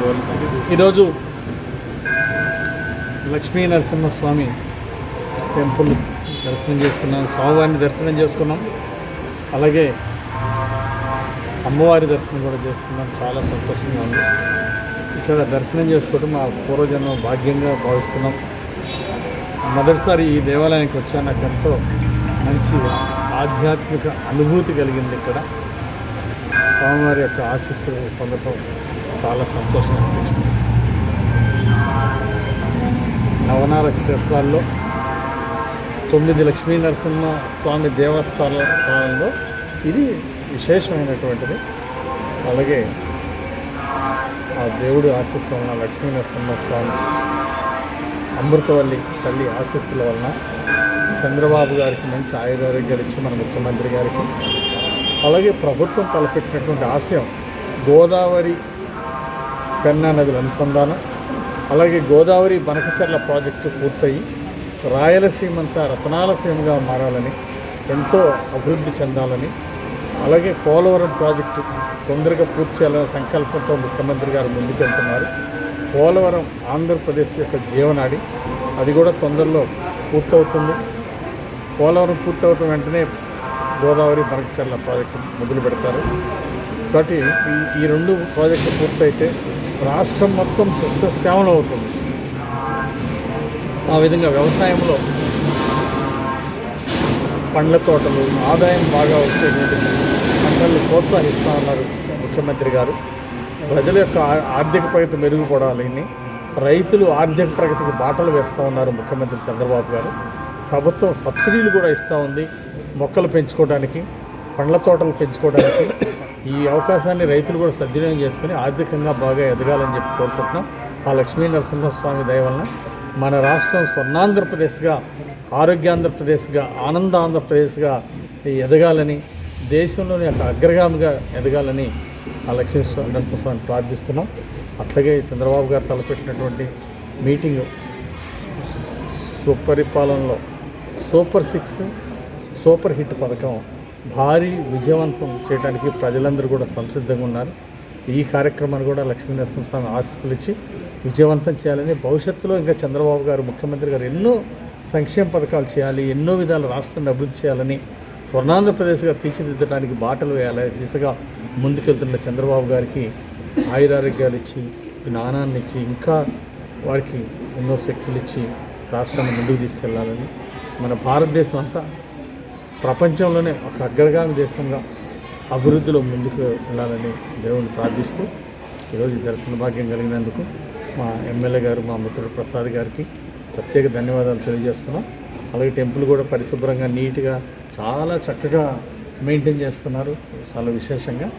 ఈరోజు లక్ష్మీ నరసింహస్వామి టెంపుల్ దర్శనం చేసుకున్నాం. స్వామివారిని దర్శనం చేసుకున్నాం. అలాగే అమ్మవారి దర్శనం కూడా చేసుకున్నాం. చాలా సంతోషంగా ఉంది. ఇక్కడ దర్శనం చేసుకోవడం మా పూర్వజన్మ భాగ్యంగా భావిస్తున్నాం. మొదటిసారి ఈ దేవాలయానికి వచ్చా నాకు ఎంతో మంచి ఆధ్యాత్మిక అనుభూతి కలిగింది ఇక్కడ. స్వామివారి యొక్క ఆశీస్సులు పొందటం చాలా సంతోషం అనిపించింది. నవనార క్షేత్రాల్లో తొమ్మిది లక్ష్మీ నరసింహ స్వామి దేవస్థాన స్థానంలో ఇది విశేషమైనటువంటిది. అలాగే ఆ దేవుడు ఆశిస్తున్న లక్ష్మీ నరసింహ స్వామి అమృతవల్లి తల్లి ఆశిస్తుల వలన చంద్రబాబు గారికి మంచి ఆయురారోగ్యాలు ఇచ్చి మన ముఖ్యమంత్రి గారికి అలాగే ప్రభుత్వం తలపెట్టినటువంటి ఆశయం గోదావరి పెన్నా నదుల అనుసంధానం అలాగే గోదావరి బనకచర్ల ప్రాజెక్టు పూర్తయి రాయలసీమ అంతా రతనాల సీమగా మారాలని ఎంతో అభివృద్ధి చెందాలని అలాగే పోలవరం ప్రాజెక్టు తొందరగా పూర్తి చేయాలనే సంకల్పంతో ముఖ్యమంత్రి గారు ముందుకెళ్తున్నారు. పోలవరం ఆంధ్రప్రదేశ్ యొక్క జీవనాడి అది కూడా తొందరలో పూర్తవుతుంది. పోలవరం పూర్తవటం వెంటనే గోదావరి బనకచర్ల ప్రాజెక్టు మొదలు పెడతారు కాబట్టి ఈ రెండు ప్రాజెక్టులు పూర్తయితే రాష్ట్రం మొత్తం సస్యశ్యామలం అవుతుంది ఆ విధంగా వ్యవసాయంలో పండ్ల తోటలు ఆదాయం బాగా వచ్చేటువంటి పంటలను ప్రోత్సహిస్తూ ఉన్నారు ముఖ్యమంత్రి గారు. ప్రజల యొక్క ఆర్థిక ప్రగతి మెరుగుపడాలని రైతులు ఆర్థిక ప్రగతికి బాటలు వేస్తూ ఉన్నారు ముఖ్యమంత్రి చంద్రబాబు గారు. ప్రభుత్వం సబ్సిడీలు కూడా ఇస్తూ ఉంది మొక్కలు పెంచుకోవడానికి పండ్ల తోటలు పెంచుకోవడానికి. ఈ అవకాశాన్ని రైతులు కూడా సద్వినియోగం చేసుకుని ఆర్థికంగా బాగా ఎదగాలని చెప్పి కోరుకుంటున్నాం. ఆ లక్ష్మీ నరసింహస్వామి దయ వలన మన రాష్ట్రం స్వర్ణాంధ్రప్రదేశ్గా ఆరోగ్యాంధ్రప్రదేశ్గా ఆనంద ఆంధ్రప్రదేశ్గా ఎదగాలని దేశంలోని ఒక అగ్రగామిగా ఎదగాలని ఆ లక్ష్మీ స్వ- నరసింహస్వామిని ప్రార్థిస్తున్నాం. అట్లాగే చంద్రబాబు గారు తలపెట్టినటువంటి మీటింగు సుపరిపాలనలో సూపర్ సిక్స్ సూపర్ హిట్ పథకం భారీ విజయవంతం చేయడానికి ప్రజలందరూ కూడా సంసిద్ధంగా ఉన్నారు. ఈ కార్యక్రమాన్ని కూడా లక్ష్మీ నరసింహస్వామి ఆశీస్సులు ఇచ్చి విజయవంతం చేయాలని భవిష్యత్తులో ఇంకా చంద్రబాబు గారు ముఖ్యమంత్రి గారు ఎన్నో సంక్షేమ పథకాలు చేయాలి ఎన్నో విధాలు రాష్ట్రాన్ని అభివృద్ధి చేయాలని స్వర్ణాంధ్రప్రదేశ్గా తీర్చిదిద్దడానికి బాటలు వేయాలి దిశగా ముందుకెళ్తున్న చంద్రబాబు గారికి ఆయురారోగ్యాలు ఇచ్చి జ్ఞానాన్ని ఇచ్చి ఇంకా వారికి ఎన్నో శక్తులు ఇచ్చి రాష్ట్రాన్ని ముందుకు తీసుకెళ్ళాలని మన భారతదేశం అంతా ప్రపంచంలోనే ఒక అగ్రగామి దేశంగా అభివృద్ధిలో ముందుకు వెళ్ళాలని దేవుణ్ణి ప్రార్థిస్తూ ఈరోజు దర్శన భాగ్యం కలిగినందుకు మా ఎమ్మెల్యే గారు మా మిత్రుడు ప్రసాద్ గారికి ప్రత్యేక ధన్యవాదాలు తెలియజేస్తున్నాం. అలాగే టెంపుల్ కూడా పరిశుభ్రంగా నీట్గా చాలా చక్కగా మెయింటైన్ చేస్తున్నారు. చాలా విశేషంగా.